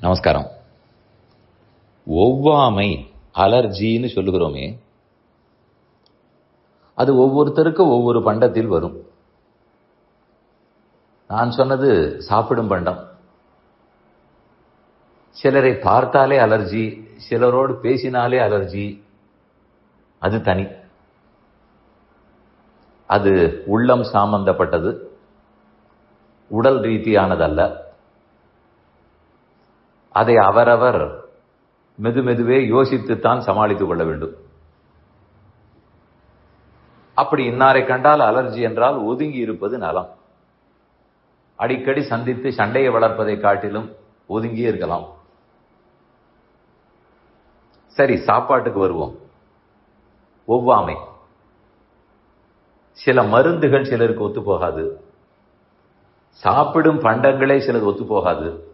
நமஸ்காரம். ஒவ்வாமை அலர்ஜின்னு சொல்லுகிறோமே அது ஒவ்வொருத்தருக்கும் ஒவ்வொரு பண்டத்தில் வரும். நான் சொன்னது சாப்பிடும் பண்டம். சிலரை பார்த்தாலே அலர்ஜி சிலரோடு பேசினாலே அலர்ஜி அது தனி. அது உள்ளம் சாமந்தப்பட்டது உடல் ரீதியானதல்ல. அதை அவரவர் மெது மெதுவே யோசித்துத்தான் சமாளித்துக் கொள்ள வேண்டும். அப்படி இன்னாரை கண்டால் அலர்ஜி என்றால் ஒதுங்கி இருப்பது நலம். அடிக்கடி சந்தித்து சண்டையை வளர்ப்பதை காட்டிலும் ஒதுங்கியே இருக்கலாம். சரி சாப்பாட்டுக்கு வருவோம். ஒவ்வாமை. சில மருந்துகள் சிலருக்கு ஒத்து போகாது. சாப்பிடும் பண்டங்களே சிலது ஒத்து போகாது.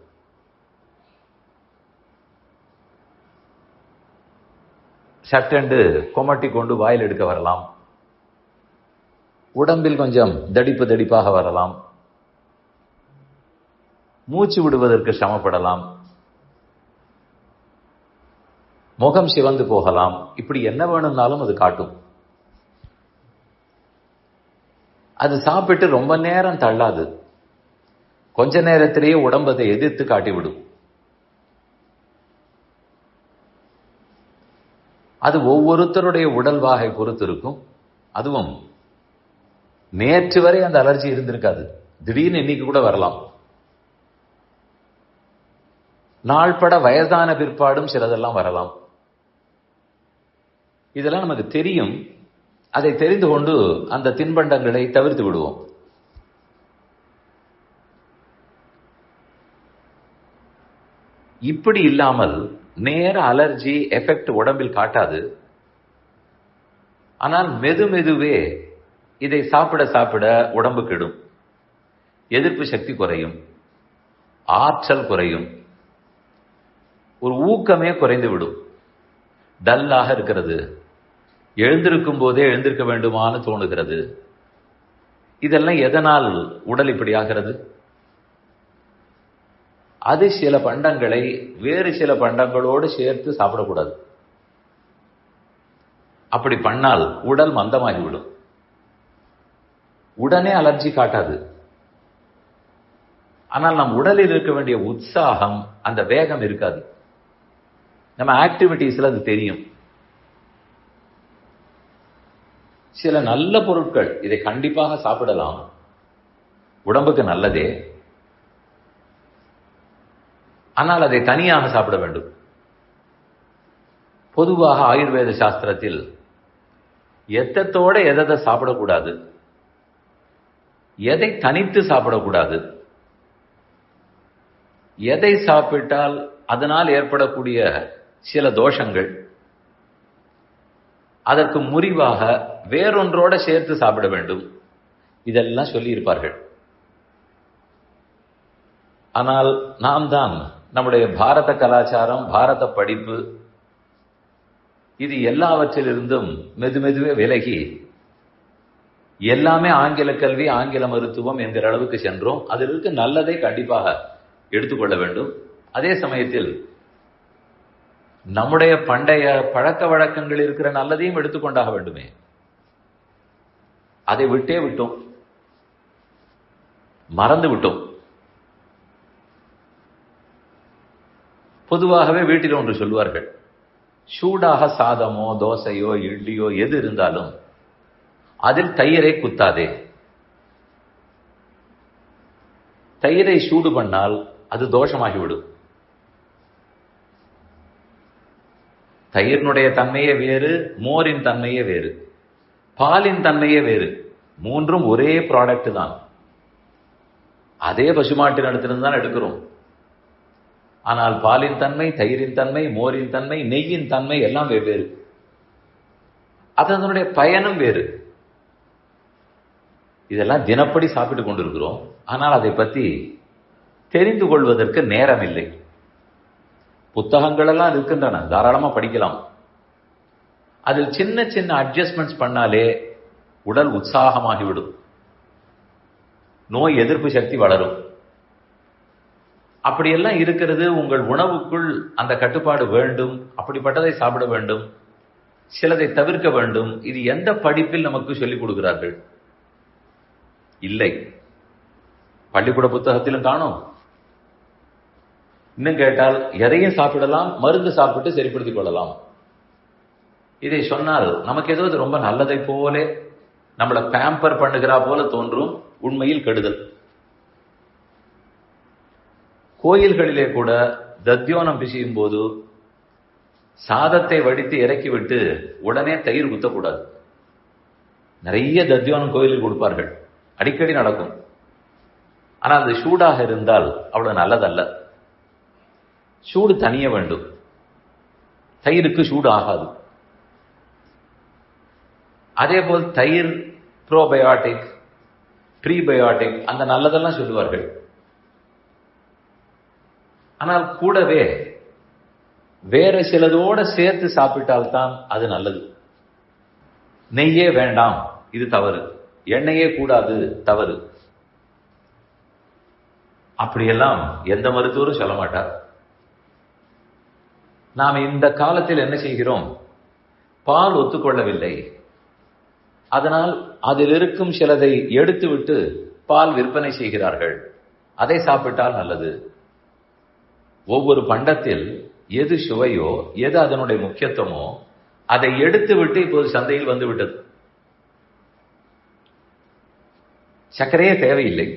சட்டென்று கொமட்டி கொண்டு வாயில் எடுக்க வரலாம். உடம்பில் கொஞ்சம் தடிப்பு தடிப்பாக வரலாம். மூச்சு விடுவதற்கு சிரமப்படலாம். முகம் சிவந்து போகலாம். இப்படி என்ன வேணும்னாலும் அது காட்டும். அது சாப்பிட்டு ரொம்ப நேரம் தள்ளாது. கொஞ்ச நேரத்திலேயே உடம்பதை எதிர்த்து காட்டிவிடும். அது ஒவ்வொருத்தருடைய உடல் வாகை பொறுத்து இருக்கும் அதுவும் நேற்று வரை அந்த அலர்ஜி இருந்திருக்காது. திடீர்னு இன்னைக்கு கூட வரலாம். நாள்பட வயதான பிற்பாடும் சிலதெல்லாம் வரலாம். இதெல்லாம் நமக்கு தெரியும். அதை தெரிந்து கொண்டு அந்த தின்பண்டங்களை தவிர்த்து விடுவோம். இப்படி இல்லாமல் நேர அலர்ஜி எஃபெக்ட் உடம்பில் காட்டாது. ஆனால் மெது மெதுவே இதை சாப்பிட சாப்பிட உடம்பு கெடும். எதிர்ப்பு சக்தி குறையும். ஆற்றல் குறையும். ஒரு ஊக்கமே குறைந்து விடும். டல்லாக இருக்கிறது. எழுந்திருக்கும் போதே எழுந்திருக்க வேண்டுமான்னு தோணுகிறது. இதெல்லாம் எதனால் உடல் இப்படி ஆகிறது? அது சில பண்டங்களை வேறு சில பண்டங்களோடு சேர்த்து சாப்பிடக்கூடாது. அப்படி பண்ணால் உடல் மந்தமாகிவிடும். உடனே அலர்ஜி காட்டாது. ஆனால் நம் உடலில் இருக்க வேண்டிய உற்சாகம் அந்த வேகம் இருக்காது. நம்ம ஆக்டிவிட்டீஸ்ல அது தெரியும். சில நல்ல பொருட்கள் இதை கண்டிப்பாக சாப்பிடலாம். உடம்புக்கு நல்லதே. ஆனால் அதை தனியாக சாப்பிட வேண்டும். பொதுவாக ஆயுர்வேத சாஸ்திரத்தில் எத்தத்தோட எதை சாப்பிடக்கூடாது எதை தனித்து சாப்பிடக்கூடாது எதை சாப்பிட்டால் அதனால் ஏற்படக்கூடிய சில தோஷங்கள் அதற்கு முறிவாக வேறொன்றோட சேர்த்து சாப்பிட வேண்டும். இதெல்லாம் சொல்லியிருப்பார்கள். ஆனால் நாம் தான் நம்முடைய பாரத கலாச்சாரம் பாரத படிப்பு இது எல்லாவற்றிலிருந்தும் மெது மெதுவே விலகி எல்லாமே ஆங்கில கல்வி ஆங்கில மருத்துவம் என்கிற அளவுக்கு சென்றோம். அதில் இருக்க நல்லதை கண்டிப்பாக எடுத்துக்கொள்ள வேண்டும். அதே சமயத்தில் நம்முடைய பண்டைய பழக்க வழக்கங்கள் இருக்கிற நல்லதையும் எடுத்துக்கொண்டாக வேண்டுமே. அதை விட்டே விட்டோம். மறந்து விட்டோம். பொதுவாகவே வீட்டில் ஒன்று சொல்வார்கள். சூடாக சாதமோ தோசையோ இட்லியோ எது இருந்தாலும் அதில் தயிரை குத்தாதே. தயிரை சூடு பண்ணால் அது தோஷமாகிவிடும். தயிரினுடைய தன்மையே வேறு மோரின் தன்மையே வேறு பாலின் தன்மையே வேறு. மூன்றும் ஒரே ப்ராடக்ட் தான். அதே பசுமாட்டின் இடத்திலிருந்து தான் எடுக்கிறோம். ஆனால் பாலின் தன்மை தயிரின் தன்மை மோரின் தன்மை நெய்யின் தன்மை எல்லாம் வெவ்வேறு. அதனுடைய பயனும் வேறு. இதெல்லாம் தினப்படி சாப்பிட்டு கொண்டிருக்கிறோம். ஆனால் அதை பற்றி தெரிந்து கொள்வதற்கு நேரம் இல்லை புத்தகங்களெல்லாம் இருக்கின்றன. தாராளமாக படிக்கலாம். அதில் சின்ன சின்ன அட்ஜஸ்ட்மெண்ட்ஸ் பண்ணாலே உடல் உற்சாகமாகிவிடும். நோய் எதிர்ப்பு சக்தி வளரும். அப்படியெல்லாம் இருக்கிறது உங்கள் உணவுக்குள் அந்த கட்டுப்பாடு வேண்டும் அப்படிப்பட்டதை சாப்பிட வேண்டும் சிலதை தவிர்க்க வேண்டும். இது எந்த படிப்பில் நமக்கு சொல்லிக் கொடுக்கிறார்கள்? இல்லை. பள்ளிக்கூட புத்தகத்திலும் காணும். இன்னும் கேட்டால் எதையும் சாப்பிடலாம் மருந்து சாப்பிட்டு சரிப்படுத்திக் கொள்ளலாம். இதை சொன்னால் நமக்கு ஏதோ ரொம்ப நல்லதை போல நம்மளை பேம்பர் பண்ணுகிறா போல தோன்றும் உண்மையில் கெடுதல். கோயில்களிலே கூட தத்யோனம் பிசையும் போது சாதத்தை வடித்து இறக்கிவிட்டு உடனே தயிர் குத்தக்கூடாது. நிறைய தத்யோனம் கோயிலில் கொடுப்பார்கள். அடிக்கடி நடக்கும். ஆனால் அது சூடாக இருந்தால் அவ்வளவு நல்லதல்ல. சூடு தனிய வேண்டும். தயிருக்கு சூடு ஆகாது அதே போல் தயிர் ப்ரோபயாட்டிக் ப்ரீபயோட்டிக் அந்த நல்லதெல்லாம் சொல்லுவார்கள். ஆனால் கூடவே வேற சிலதோட சேர்த்து சாப்பிட்டால்தான் அது நல்லது. நெய்யே வேண்டாம் இது தவறு. எண்ணெயே கூடாது தவறு. அப்படியெல்லாம் எந்த மருத்துவரும் சொல்ல மாட்டார். நாம் இந்த காலத்தில் என்ன செய்கிறோம்? பால் ஒத்துக்கொள்ளவில்லை. அதனால் அதில் இருக்கும் சிலதை எடுத்துவிட்டு பால் விற்பனை செய்கிறார்கள். அதை சாப்பிட்டால் நல்லது. ஒவ்வொரு பண்டத்தில் எது சுவையோ எது அதனுடைய முக்கியத்துவமோ அதை எடுத்து விட்டு இப்போது சந்தையில் வந்து விட்டது சர்க்கரையே தேவையில்லை.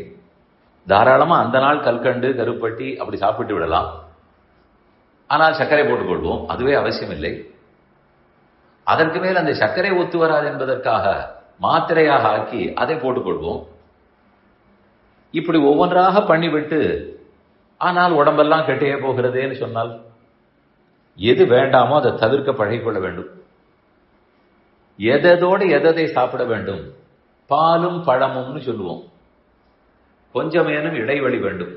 தாராளமா அந்த நாள் கல்கண்டு கருப்பட்டி அப்படி சாப்பிட்டு விடலாம். ஆனால் சர்க்கரை போட்டுக்கொள்வோம். அதுவே அவசியம் இல்லை அதற்கு மேல் அந்த சர்க்கரை ஒத்து வராது என்பதற்காக மாத்திரையாக ஆக்கி அதை போட்டுக்கொள்வோம். இப்படி ஒவ்வொன்றாக பண்ணிவிட்டு ஆனால் உடம்பெல்லாம் கெட்டே போகிறதேன்னு சொன்னால் எது வேண்டாமோ அதை தவிர்க்க பழகிக்கொள்ள வேண்டும். எதோடு எதை சாப்பிட வேண்டும்? பாலும் பழமும்னு சொல்லுவோம். கொஞ்சமேனும் இடைவெளி வேண்டும்.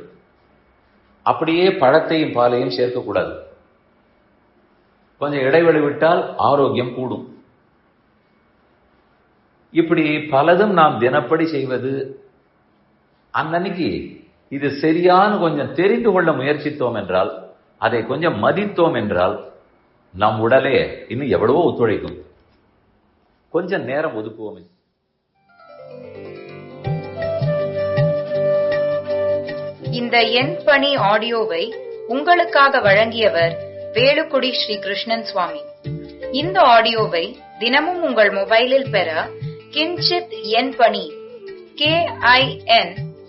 அப்படியே பழத்தையும் பாலையும் சேர்க்கக்கூடாது. கொஞ்சம் இடைவெளி விட்டால் ஆரோக்கியம் கூடும். இப்படி பலதும் நாம் தினப்படி செய்வது அன்னன்னைக்கு இது சரியான கொஞ்சம் தெரிந்து கொள்ள முயற்சித்தோம் என்றால் அதை கொஞ்சம் மதித்தோம் என்றால் நம் உடலே இன்னும் எவ்வளவோ ஒத்துழைக்கும். கொஞ்சம் நேரம் ஒதுக்குவோமே. இந்த எண் பணி ஆடியோவை உங்களுக்காக வழங்கியவர் வேலுக்குடி ஸ்ரீ கிருஷ்ணன் சுவாமி. இந்த ஆடியோவை தினமும் உங்கள் மொபைலில் பெற கிஞ்சித் எண் பணி கே ஐ என்